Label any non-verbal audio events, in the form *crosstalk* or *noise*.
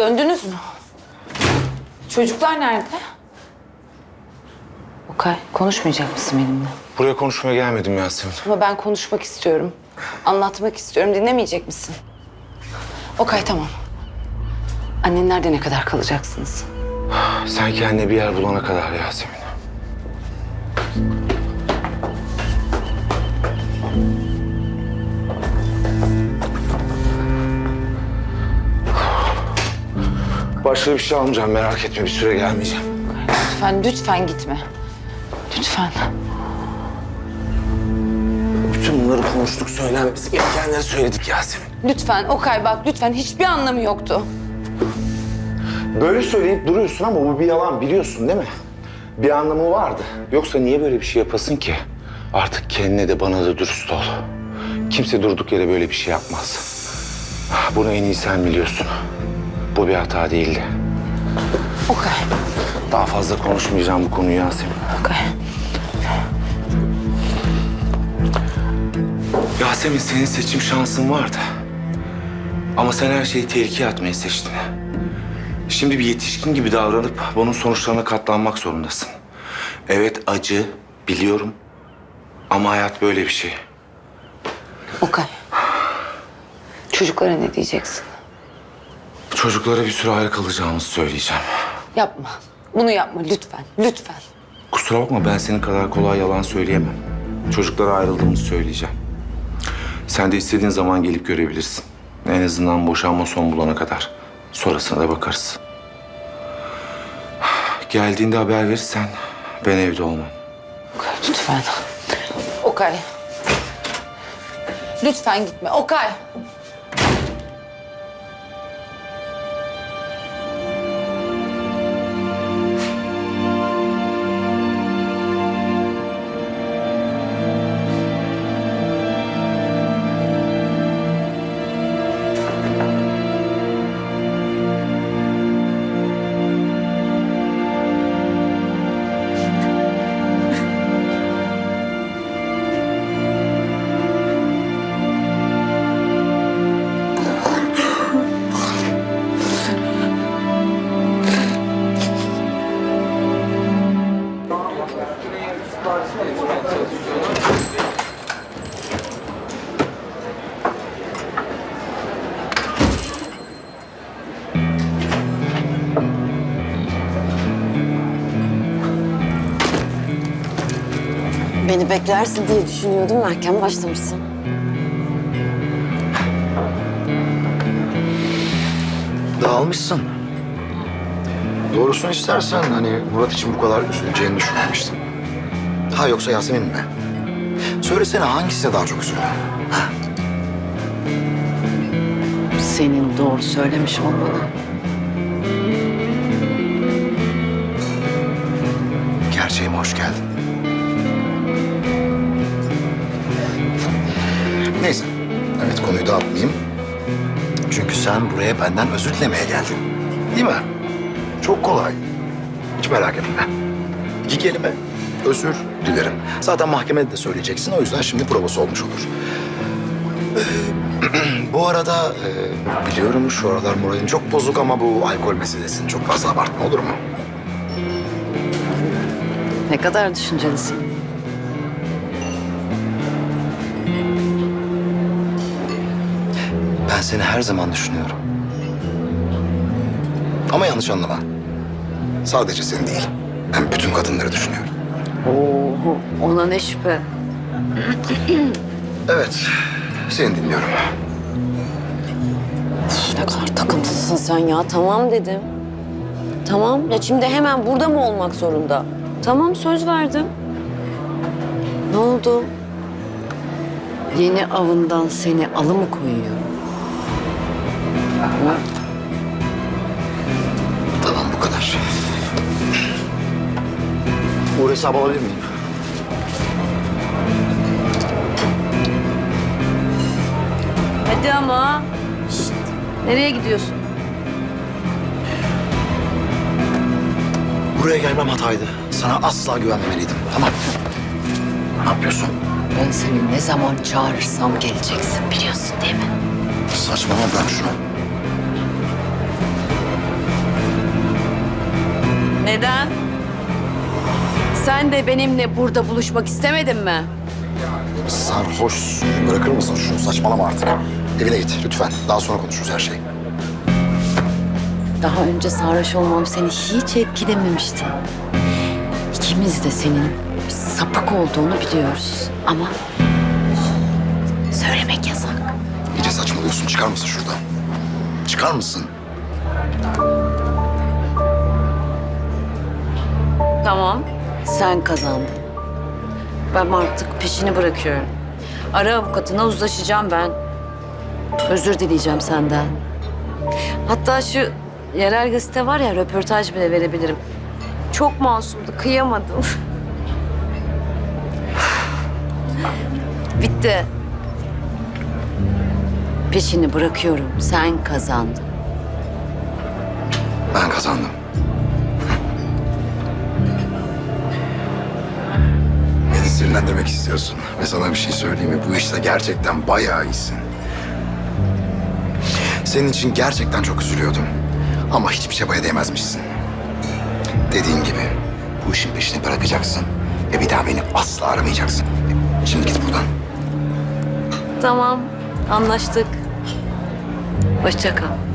Döndünüz mü? Çocuklar nerede? Okay, konuşmayacak mısın benimle? Buraya konuşmaya gelmedim Yasemin. Ama ben konuşmak istiyorum. Anlatmak istiyorum. Dinlemeyecek misin? Okay, tamam. Annen nerede ne kadar kalacaksınız? Sen kendine bir yer bulana kadar Yasemin. Başka bir şey almayacağım merak etme bir süre gelmeyeceğim. Lütfen, lütfen gitme. Lütfen. Bütün bunları konuştuk söylenmesi gerekenleri söyledik Yasemin. Lütfen Okay bak lütfen hiçbir anlamı yoktu. Böyle söyleyip duruyorsun ama bu bir yalan biliyorsun değil mi? Bir anlamı vardı. Yoksa niye böyle bir şey yapasın ki? Artık kendine de bana da dürüst ol. Kimse durduk yere böyle bir şey yapmaz. Bunu en iyi sen biliyorsun. Bu bir hata değildi. Okay. Daha fazla konuşmayacağım bu konuyu Yasemin. Okay. Yasemin senin seçim şansın vardı. Ama sen her şeyi tehlikeye atmayı seçtin. Şimdi bir yetişkin gibi davranıp bunun sonuçlarına katlanmak zorundasın. Evet acı, biliyorum. Ama hayat böyle bir şey. Okay. Çocuklara ne diyeceksin? Çocuklara bir süre ayrı kalacağımızı söyleyeceğim. Yapma. Bunu yapma lütfen. Lütfen. Kusura bakma ben senin kadar kolay yalan söyleyemem. Çocuklara ayrıldığımızı söyleyeceğim. Sen de istediğin zaman gelip görebilirsin. En azından boşanma son bulana kadar. Sonrasına da bakarız. Geldiğinde haber verirsen ben evde olmam. Okay, lütfen. Okay. Lütfen gitme. Okay. Beni beklersin diye düşünüyordum. Erken başlamışsın. Dağılmışsın. Doğrusunu istersen hani Murat için bu kadar üzüleceğini düşünmemiştim. Ha yoksa Yasemin mi? Söylesene hangisine daha çok üzüldün? Senin doğru söylemiş olmanı. Gerçeğime hoş geldin. Evet konuyu dağıtmayayım. Çünkü sen buraya benden özür dilemeye geldin. Değil mi? Çok kolay. Hiç merak etme. İki kelime özür dilerim. Zaten mahkemede de söyleyeceksin. O yüzden şimdi provası olmuş olur. Ee, *clears throat* bu arada e, biliyorum şu aralar moralin çok bozuk ama bu alkol meselesini çok fazla abartma olur mu? Ne kadar düşüncelisin. Ben seni her zaman düşünüyorum. Ama yanlış anlama. Sadece seni değil. Ben bütün kadınları düşünüyorum. Oo, ona ne şüphe. *clears throat* Evet, seni dinliyorum. Üf, Ne kadar takıntılısın sen ya. Tamam dedim. Tamam. Ya şimdi hemen burada mı olmak zorunda? Tamam söz verdim. Ne oldu? Yeni avından seni alı mı koyuyor? Tamam bu kadar. Bu hesabı alabilir miyim? Hadi ama. Şşt, nereye gidiyorsun? Buraya gelmem hataydı. Sana asla güvenmemeliydim. Tamam. Ne yapıyorsun? Ben seni ne zaman çağırırsam geleceksin biliyorsun değil mi? Saçmalama bırak şunu. Neden? Sen de benimle burada buluşmak istemedin mi? Sarhoş. Bırakır mısın şunu? Saçmalama artık. Evine git lütfen. Daha sonra konuşuruz her şeyi. Daha önce sarhoş olmam seni hiç etkilememişti. İkimiz de senin bir sapık olduğunu biliyoruz. Ama söylemek yasak. İyice saçmalıyorsun. Çıkar mısın şuradan? Çıkar mısın? Tamam. Sen kazandın. Ben artık peşini bırakıyorum. Ara avukatına uzlaşacağım ben. Özür dileyeceğim senden. Hatta şu yerel gazete var ya röportaj bile verebilirim. Çok masumdu, kıyamadım. Bitti. Peşini bırakıyorum. Sen kazandın. Ben kazandım. Sinirlendirmek istiyorsun. Ve sana bir şey söyleyeyim mi? Bu işte gerçekten bayağı iyisin. Senin için gerçekten çok üzülüyordum. Ama hiçbir çabaya değmezmişsin. Dediğin gibi bu işin peşini bırakacaksın. Ve bir daha beni asla aramayacaksın. Şimdi git buradan. Tamam, anlaştık. Hoşça kal.